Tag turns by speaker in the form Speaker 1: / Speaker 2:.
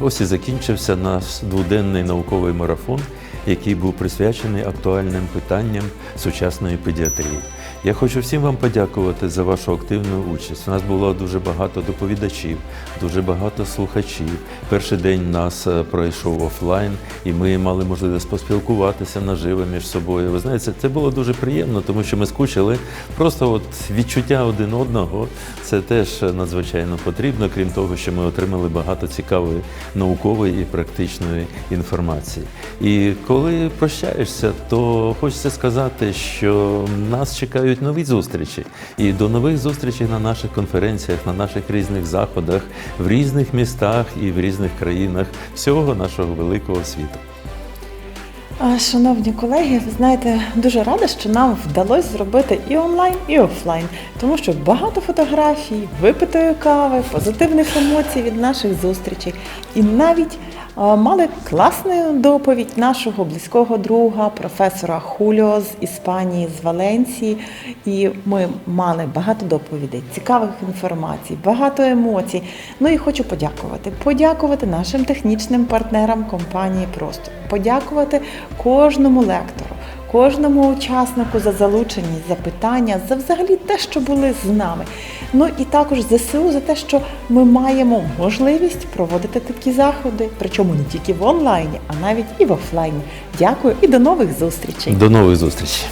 Speaker 1: ось і закінчився наш дводенний науковий марафон, який був присвячений актуальним питанням сучасної педіатрії. Я хочу всім вам подякувати за вашу активну участь. У нас було дуже багато доповідачів, дуже багато слухачів. Перший день нас е, пройшов офлайн, і ми мали можливість поспілкуватися наживо між собою. Ви знаєте, це було дуже приємно, тому що ми скучили. Просто от відчуття один одного це теж надзвичайно потрібно, крім того, що ми отримали багато цікавої наукової і практичної інформації. І коли прощаєшся, то хочеться сказати, що нас чекають нові зустрічі. І до нових зустрічей на наших конференціях, на наших різних заходах, в різних містах і в різних країнах всього нашого великого світу.
Speaker 2: Шановні колеги, ви знаєте, дуже рада, що нам вдалося зробити і онлайн, і офлайн, тому що багато фотографій, випитої кави, позитивних емоцій від наших зустрічей. І навіть мали класну доповідь нашого близького друга, професора Хуліо з Іспанії, з Валенції. І ми мали багато доповідей, цікавих інформацій, багато емоцій. Ну і хочу подякувати. Подякувати нашим технічним партнерам компанії Просто, подякувати кожному лектору, кожному учаснику за залученість, за питання, за взагалі те, що були з нами. Ну і також ЗСУ за те, що ми маємо можливість проводити такі заходи, причому не тільки в онлайні, а навіть і в офлайні. Дякую і до нових зустрічей.
Speaker 1: До нових зустрічей!